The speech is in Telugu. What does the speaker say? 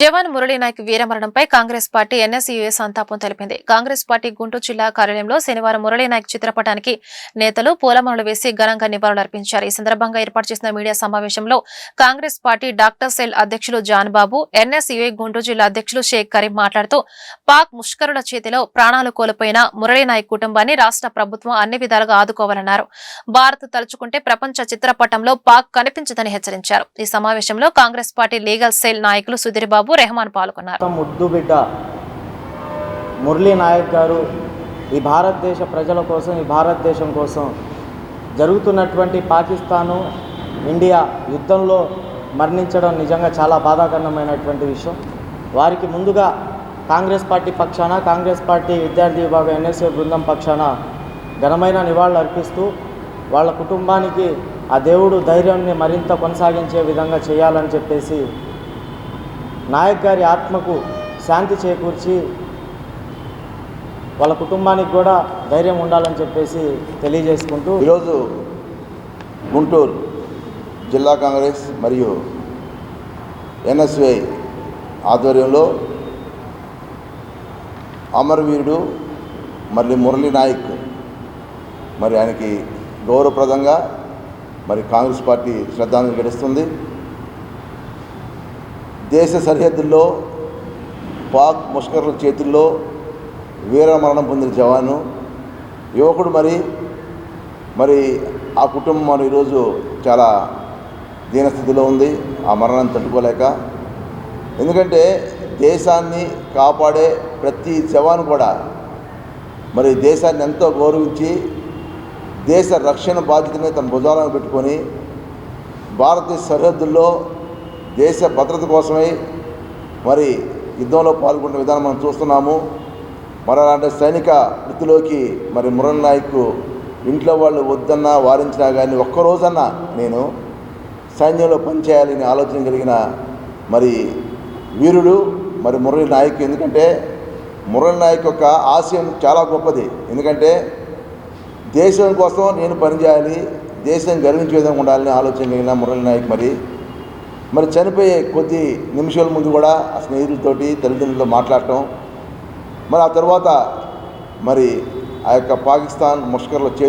జవాన్ మురళీనాయక్ వీరమరణంపై కాంగ్రెస్ పార్టీ ఎన్ఎస్యుఏ సంతాపం తెలిపింది. కాంగ్రెస్ పార్టీ గుంటూరు జిల్లా కార్యాలయంలో శనివారం మురళీనాయక్ చిత్రపటానికి నేతలు పూలమాలలు వేసి ఘనంగా నివాళులర్పించారు ఈ సందర్భంగా ఏర్పాటు చేసిన మీడియా సమావేశంలో కాంగ్రెస్ పార్టీ డాక్టర్ సెల్ అధ్యక్షులు జాన్ బాబు ఎన్ఎస్యుఏ గుంటూరు జిల్లా అధ్యక్షులు షేక్ కరీం మాట్లాడుతూ పాక్ ముష్కరుల చేతిలో ప్రాణాలు కోల్పోయిన మురళీనాయక్ కుటుంబాన్ని రాష్ట్ర ప్రభుత్వం అన్ని విధాలుగా ఆదుకోవాలన్నారు. భారత్ తలుచుకుంటే ప్రపంచ చిత్రపటంలో పాక్ కనిపించదని హెచ్చరించారు. ఈ సమావేశంలో కాంగ్రెస్ పార్టీ లీగల్ సెల్ నాయకులు సుధీర్ బాబు రెహమాన్ పాల్గొన్నారు. ముద్దు బిడ్డ మురళీ నాయక్ గారు ఈ భారతదేశ ప్రజల కోసం ఈ భారతదేశం కోసం జరుగుతున్నటువంటి పాకిస్తాను ఇండియా యుద్ధంలో మరణించడం నిజంగా చాలా బాధాకరమైనటువంటి విషయం. వారికి ముందుగా కాంగ్రెస్ పార్టీ పక్షాన కాంగ్రెస్ పార్టీ విద్యార్థి విభాగం ఎన్ఎస్ఏ బృందం పక్షాన ఘనమైన నివాళులు అర్పిస్తూ వాళ్ళ కుటుంబానికి ఆ దేవుడు ధైర్యాన్ని మరింత కొనసాగించే విధంగా చేయాలని చెప్పేసి నాయక్ గారి ఆత్మకు శాంతి చేకూర్చి వాళ్ళ కుటుంబానికి కూడా ధైర్యం ఉండాలని చెప్పేసి తెలియజేసుకుంటూ ఈరోజు గుంటూరు జిల్లా కాంగ్రెస్ మరియు ఎన్ఎస్వై ఆధ్వర్యంలో అమరవీరుడు మళ్ళీ మురళీ నాయక్ మరి ఆయనకి గౌరవప్రదంగా మరి కాంగ్రెస్ పార్టీ శ్రద్ధాంజలి గడుస్తుంది దేశ సరిహద్దుల్లో పాక్ ముష్కర్ల చేతుల్లో వీరమరణం పొందిన జవాను. యువకుడు మరి మరి ఆ కుటుంబం ఈరోజు చాలా దీనస్థితిలో ఉంది. ఆ మరణాన్ని తట్టుకోలేక. ఎందుకంటే దేశాన్ని కాపాడే ప్రతి జవాను కూడా మరి దేశాన్ని ఎంతో గౌరవించి దేశ రక్షణ బాధ్యతని తన భుజాలను పెట్టుకొని భారతదేశ సరిహద్దుల్లో దేశ భద్రత కోసమై మరి యుద్ధంలో పాల్గొన్న విధానం మనం చూస్తున్నాము. మరి అలాంటి సైనిక వృత్తిలోకి మరి మురళి నాయక్ ఇంట్లో వాళ్ళు వద్దన్నా వారించినా కానీ ఒక్కరోజన్నా నేను సైన్యంలో పనిచేయాలని ఆలోచన కలిగిన మరి వీరుడు మరి మురళి నాయక్. ఎందుకంటే మురళి నాయక్ యొక్క ఆశయం చాలా గొప్పది. ఎందుకంటే దేశం కోసం నేను పనిచేయాలి దేశం గర్వించే విధంగా ఉండాలని ఆలోచన కలిగిన మురళి నాయక్ మరి. మరి చనిపోయే కొద్ది నిమిషాల ముందు కూడా ఆ స్నేహితులతోటి తల్లిదండ్రులతో మాట్లాడటం. మరి ఆ తర్వాత మరి ఆ యొక్క పాకిస్తాన్ ముష్కర్ల చే